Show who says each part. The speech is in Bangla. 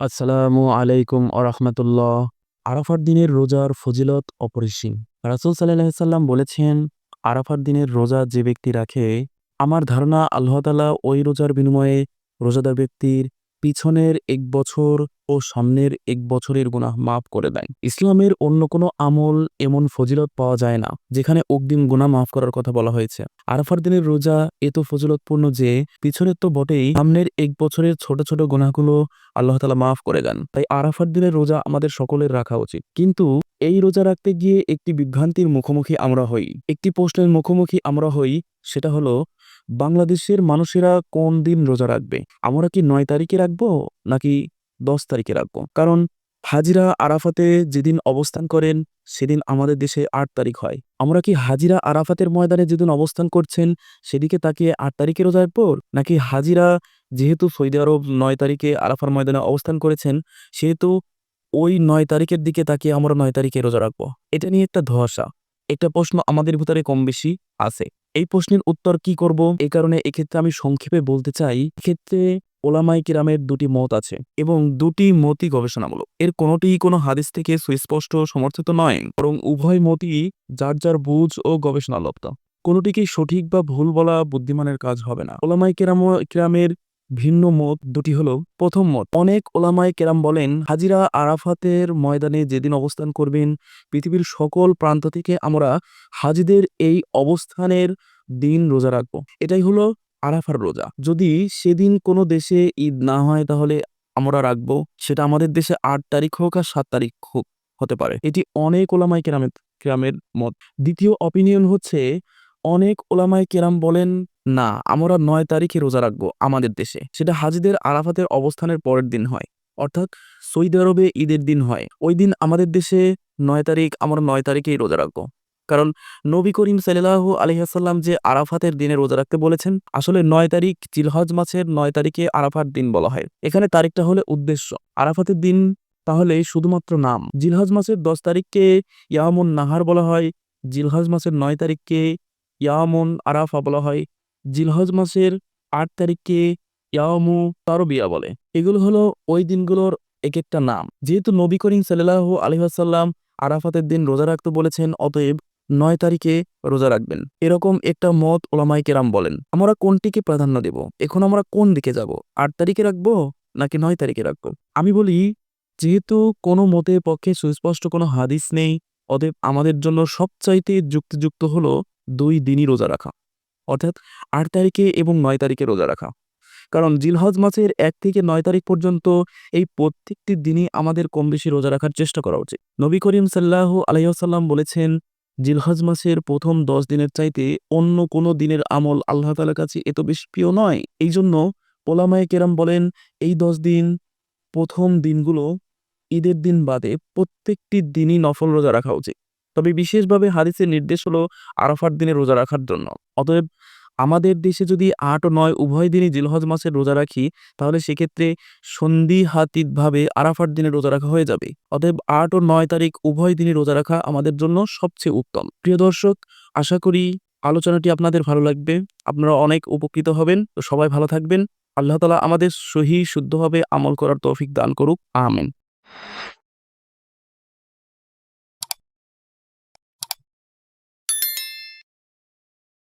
Speaker 1: আসসালামু আলাইকুম আরহামতুল্লাহ আরাফার দিনের রোজার ফজিলত অপরিসীম। রাসুল সাল্লাহ সাল্লাম বলেছেন, আরাফার দিনের রোজা যে ব্যক্তি রাখে, আমার ধারণা আল্লাহতালা ওই রোজার বিনিময়ে রোজাদার ব্যক্তির পিছনের এক বছর ও সামনের এক বছরের গুনাহ মাফ করে দেয়। ইসলামের অন্য কোনো আমল এমন ফজিলত পাওয়া যায় না, যেখানে অগ্রিম গুণা মাফ করার কথা বলা হয়েছে। আরাফার দিনের রোজা এত ফজিলতপূর্ণ যে পিছনের তো বটেই সামনের এক বছরের ছোট ছোট গুনাহগুলো আল্লাহ তালা মাফ করে দেন। তাই আরাফার দিনের রোজা আমাদের সকলের রাখা উচিত। কিন্তু এই রোজা রাখতে গিয়ে একটি বিভ্রান্তির মুখোমুখি আমরা হই। একটি প্রশ্নের মুখোমুখি আমরা হই, সেটা হলো, বাংলাদেশের মানুষেরা কোন দিন রোজা রাখবে? আমরা কি নয় তারিখে রাখব, নাকি দশ তারিখে রাখব? কারণ, হাজিরা আরাফাতে যেদিন অবস্থান করেন, সেদিন আমাদের দেশে আট তারিখ হয়। আমরা কি হাজিরা আরাফাতের ময়দানে যেদিন অবস্থান করছেন, সেদিকে তাকিয়ে আট তারিখে রোজা রাখব? নাকি হাজিরা যেহেতু সৌদি আরব নয় তারিখে আরাফার ময়দানে অবস্থান করেছেন, সেহেতু ওই নয় তারিখের দিকে তাকিয়ে আমরা নয় তারিখে রোজা রাখব। এটা নিয়ে একটা ধোয়াশা। একটা প্রশ্ন আমাদের ভিতরে কম বেশি আছে। এই প্রশ্নের উত্তর কি করব? এই কারণে এক্ষেত্রে আমি সংক্ষেপে বলতে চাই, এক্ষেত্রে ওলামাই কিরামের দুটি মত আছে এবং দুটি মতই গবেষণামূলক। এর কোনোটি কোনো হাদিস থেকে সুস্পষ্ট সমর্থিত নয়, বরং উভয় মতই যার যার বুঝ ও গবেষণালব্ধ। কোনোটিকে সঠিক বা ভুল বলা বুদ্ধিমানের কাজ হবে না। ওলামাই কেরাম কিরামের ভিন্ন মত, দুটি হলো, প্রথম মত, অনেক ওলামাই কেরাম বলেন, হাজিরা আরাফাতের ময়দানে যেদিন অবস্থান করবেন, পৃথিবীর সকল প্রান্ত থেকে আমরা হাজিদের এই অবস্থানের দিন রোজা রাখব। এটাই হলো আরাফার রোজা। যদি সেদিন কোনো দেশে ঈদ না হয়, তাহলে আমরা রাখব, সেটা আমাদের দেশে আট তারিখ হোক আর সাত তারিখ হোক, হতে পারে। এটি অনেক ওলামাই কেরামের কেরামের মত। দ্বিতীয় অপিনিয়ন হচ্ছে, অনেক ওলামাই কেরাম বলেন না, আমরা নয় তারিখে রোজা রাখব আমাদের দেশে। সেটা হাজিদের আরাফাতের অবস্থানের পরের দিন হয়। অর্থাৎ সৌদি আরবে ঈদের দিন হয়। ওই দিন আমাদের দেশে নয় তারিখ, আমরা নয় তারিখেই রোজা রাখব। কারণ নবী করিম সাল্লাহ আলহিহাসাল্লাম যে আরাফাতের দিনে রোজা রাখতে বলেছেন, আসলে নয় তারিখ জিলহজ মাসের নয় তারিখে আরাফার দিন বলা হয়। এখানে তারিখটা হলে উদ্দেশ্য। আরাফাতের দিন তাহলে শুধুমাত্র নাম। জিলহজ মাসের দশ তারিখকে ইয়ামুন নাহার বলা হয়। জিলহজ মাসের নয় তারিখকে ইয়ামুন আরাফা বলা হয়। জিলহজ মাসের আট তারিখকে ইয়ামু তারবিয়া বলে। এগুলো হলো ওই দিনগুলোর এক একটা নাম। যেহেতু নবী করিম সাল্লাহ আলহাসাল্লাম আরাফাতের দিন রোজা রাখতে বলেছেন, অতএব নয় তারিখে রোজা রাখবেন। এরকম একটা মত ওলামাই কেরাম বলেন, আমরা কোনটিকে প্রাধান্য দেব? এখন আমরা কোন দিকে যাব? আট তারিখে রাখব নাকি নয় তারিখে রাখব? আমি বলি, যেহেতু কোনো মতের পক্ষে সুস্পষ্ট কোনো হাদিস নেই, অতএব আমাদের জন্য সবচাইতে যুক্তিযুক্ত হলো দুই দিনই রোজা রাখা। অর্থাৎ আট তারিখে এবং নয় তারিখে রোজা রাখা। কারণ জিলহজ মাসের এক থেকে নয় তারিখ পর্যন্ত এই প্রত্যেকটি দিনই আমাদের কম বেশি রোজা রাখার চেষ্টা করা উচিত। নবী করিম সাল্লাহ আলাইসাল্লাম বলেছেন, জিলহজ মাসের প্রথম দশ দিনের চাইতে অন্য কোনো দিনের আমল আল্লাহ তালার কাছে এত বেশি প্রিয় নয়। এই জন্য পোলামায় কেরাম বলেন, এই দশ দিন প্রথম দিনগুলো ঈদের দিন বাদে প্রত্যেকটি দিনই নফল রোজা রাখা উচিত। তবে বিশেষভাবে হাদিসের নির্দেশ হলো আরাফার দিনে রোজা রাখার জন্য। অতএব আমাদের দেশে যদি আট ও নয় উভয় দিনই জিলহজ মাসের রোজা রাখি, তাহলে সেক্ষেত্রে সন্ধি সন্ধিহাতিকভাবে আরাফার দিনে রোজা রাখা হয়ে যাবে। অতএব আট ও নয় তারিখ উভয় দিনই রোজা রাখা আমাদের জন্য সবচেয়ে উত্তম। প্রিয় দর্শক, আশা করি আলোচনাটি আপনাদের ভালো লাগবে। আপনারা অনেক উপকৃত হবেন। তো সবাই ভালো থাকবেন। আল্লাহ তালা আমাদের সহি শুদ্ধভাবে আমল করার তৌফিক দান করুক। আমেন।